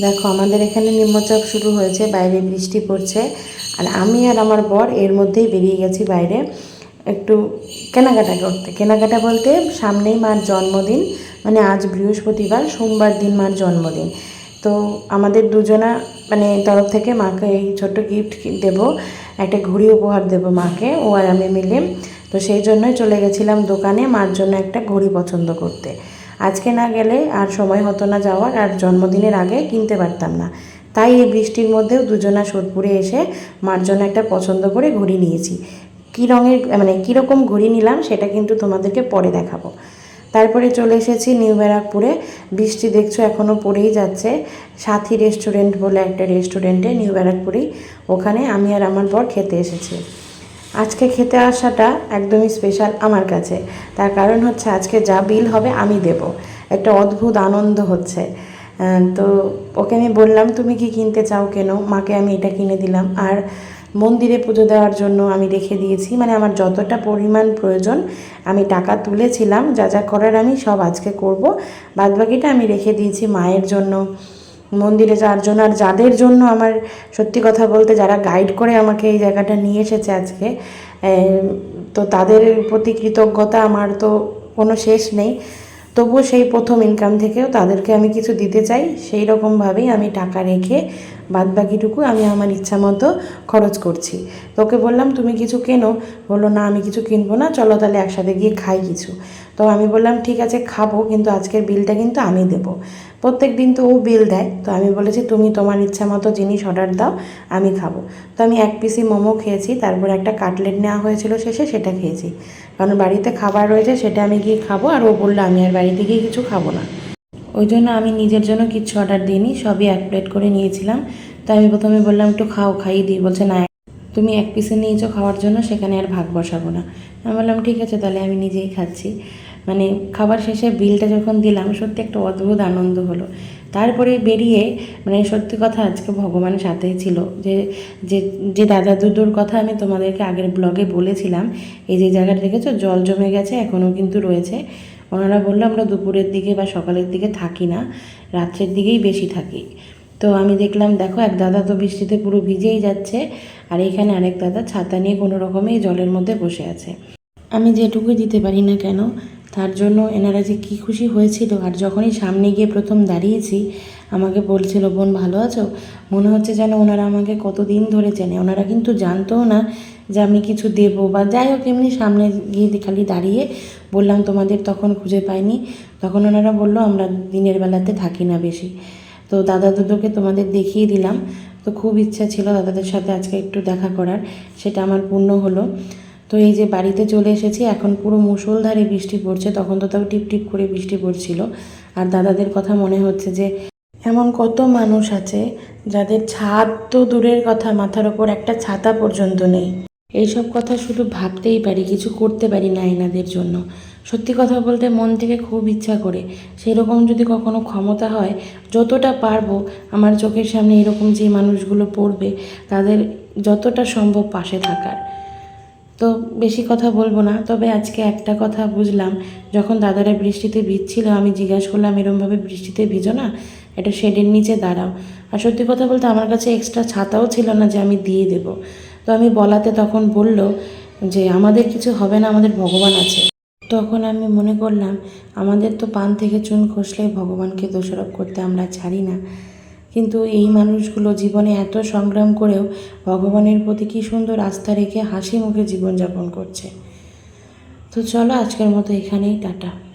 দেখো, আমাদের এখানে নিম্নচাপ শুরু হয়েছে, বাইরে বৃষ্টি পড়ছে। আর আমি আর আমার বর এর মধ্যেই বেরিয়ে গেছি বাইরে। একটু কেনাকাটা করতে। কেনাকাটা বলতে সামনেই মার জন্মদিন মানে আজ বৃহস্পতিবার, সোমবার দিন মার জন্মদিন। তো আমাদের দুজনা মানে তরফ থেকে মাকে এই ছোট্ট গিফট দেব, একটা ঘড়ি উপহার দেব মাকে, ও আর আমি মিলে। তো সেই জন্যই চলে গেছিলাম দোকানে মার জন্য একটা ঘড়ি পছন্দ করতে। আজকে না গেলে আর সময় হতো না যাওয়ার আর জন্মদিনের আগে কিনতে পারতাম না। তাই এই বৃষ্টির মধ্যেও দুজনা সোদপুরে এসে মার জন্য একটা পছন্দ করে ঘড়ি নিয়েছি। কী রঙের মানে কীরকম ঘড়ি নিলাম সেটা কিন্তু তোমাদেরকে পরে দেখাবো। তারপরে চলে এসেছি নিউ ব্যারাকপুরে। বৃষ্টি দেখছ এখনও পড়েই যাচ্ছে। সাথী রেস্টুরেন্ট বলে একটা রেস্টুরেন্টে নিউ ব্যারাকপুরেই। ওখানে আমি আর আমার বর খেতে এসেছি। আজকে খেতে আসাটা একদমই স্পেশাল আমার কাছে। তার কারণ হচ্ছে আজকে যা বিল হবে আমি দেব। একটা অদ্ভুত আনন্দ হচ্ছে। তো ওকে আমি বললাম, তুমি কি কিনতে চাও কেন? মাকে আমি এটা কিনে দিলাম। আর মন্দিরে পুজো দেওয়ার জন্য আমি রেখে দিয়েছি। মানে আমার যতটা পরিমাণ প্রয়োজন, আমি টাকা তুলেছিলাম, যা যা করার আমি সব আজকে করব। বাদবাকিটা আমি রেখে দিয়েছি মায়ের জন্য। মন্দিরে যার জন্য আর যাদের জন্য আমার সত্যি কথা বলতে যারা গাইড করে আমাকে এই জায়গাটা নিয়ে এসেছে আজকে তো তাদের প্রতি কৃতজ্ঞতা আমার তো কোনো শেষ নেই। তবুও সেই প্রথম ইনকাম থেকেও তাদেরকে আমি কিছু দিতে চাই, সেই রকমভাবেই আমি টাকা রেখে বাদ বাকিটুকু আমি আমার ইচ্ছা মতো খরচ করছি। তোকে বললাম, তুমি কিছু কেনো? বলল, না, আমি কিছু কিনবো না, চলো তাহলে একসাথে গিয়ে খাই কিছু। তো আমি বললাম, ঠিক আছে, খাব, কিন্তু আজকের বিলটা কিন্তু আমি দেবো। প্রত্যেক দিন তো ও বিল দেয়, তো আমি বলেছি, তুমি তোমার ইচ্ছা মতো জিনিস অর্ডার দাও, আমি খাব। তো আমি এক পিসি মোমো খেয়েছি, তারপর একটা কাটলেট নেওয়া হয়েছিল শেষে, সেটা খেয়েছি। কারণ বাড়িতে খাবার রয়েছে, সেটা আমি গিয়ে খাব, আর ও বলল, আমি আর বাড়িতে গিয়ে কিছু খাব না। ওই জন্য আমি নিজের জন্য কিচ্ছু অর্ডার দিইনি, সবই এক প্লেট করে নিয়েছিলাম। তো আমি প্রথমে বললাম, একটু খাও, খাইয়ে দিই। বলছে, না, তুমি এক পিসে নিয়েছো খাওয়ার জন্য, সেখানে আর ভাগ বসাবো না। আমি বললাম, ঠিক আছে, তাহলে আমি নিজেই খাচ্ছি। মানে খাবার শেষে বিলটা যখন দিলাম, সত্যি একটা অদ্ভুত আনন্দ হলো। তারপরে বেরিয়ে মানে সত্যি কথা, আজকে ভগবানের সাথেই ছিল। যে যে যে দাদা দুদুর কথা আমি তোমাদেরকে আগের ব্লগে বলেছিলাম, এই যে জায়গাটা দেখেছ, জল জমে গেছে, এখনও কিন্তু রয়েছে। ওনারা বলল, আমরা দুপুরের দিকে বা সকালের দিকে থাকি না, রাত্রের দিকেই বেশি থাকি। তো আমি দেখলাম, দেখো, এক দাদা তো বৃষ্টিতে পুরো ভিজেই যাচ্ছে, আর এখানে আরেক দাদা ছাতা নিয়ে কোনো রকমেই জলের মধ্যে বসে আছে। আমি যেটুকুই দিতে পারি না কেন তার জন্য এনারা যে কী খুশি হয়েছিল আর যখনই সামনে গিয়ে প্রথম দাঁড়িয়েছি, আমাকে বলছিল, বোন, ভালো আছো? মনে হচ্ছে যেন ওনারা আমাকে কতদিন ধরে চেনে। ওনারা কিন্তু জানতও না যে আমি কিছু দেবো বা যাই হোক, এমনি সামনে গিয়ে খালি দাঁড়িয়ে বললাম, তোমাদের তখন খুঁজে পাইনি। তখন ওনারা বলল, আমরা দিনের বেলাতে থাকি না বেশি। তো দাদা দুটোকে তোমাদের দেখিয়ে দিলাম। তো খুব ইচ্ছা ছিল দাদাদের সাথে আজকে একটু দেখা করার। সেটা আমার পূর্ণ হলো। তো এই যে বাড়িতে চলে এসেছি, এখন পুরো মুষলধারে বৃষ্টি পড়ছে, তখন তো তাও টিপ টিপ করে বৃষ্টি পড়ছিল। আর দাদাদের কথা মনে হচ্ছে যে, এমন কত মানুষ আছে যাদের ছাদ তো দূরের কথা, মাথার ওপর একটা ছাতা পর্যন্ত নেই। এইসব কথা শুধু ভাবতেই পারি, কিছু করতে পারি না এনাদের জন্য। সত্যি কথা বলতে মন থেকে খুব ইচ্ছা করে। সেরকম যদি কখনো ক্ষমতা হয়, যতটা পারব, আমার চোখের সামনে এরকম যে মানুষগুলো পড়বে, তাদের যতটা সম্ভব পাশে থাকার। তো বেশি কথা বলব না। তবে আজকে একটা কথা বুঝলাম। যখন দাদারা বৃষ্টিতে ভিজছিল, আমি জিজ্ঞাসা করলাম, এরমভাবে বৃষ্টিতে ভিজো না? এটা শেডের নিচে দাঁড়াও। আর সত্যি কথা বলতে আমার কাছে এক্সট্রা ছাতাও ছিল না যে আমি দিয়ে দেবো। তো আমি বলাতে তখন বলল যে, আমাদের কিছু হবে না, আমাদের ভগবান আছে। তখন আমি মনে করলাম, আমাদের তো পান থেকে চুন খসলে ভগবানকে দোষারোপ করতে আমরা ছাড়ি না। কিন্তু এই মানুষগুলো জীবনে এত সংগ্রাম করেও ভগবানের প্রতি কী সুন্দর আস্থা রেখে হাসি মুখে জীবনযাপন করছে। তো চলো আজকের মতো এখানেই, টাটা।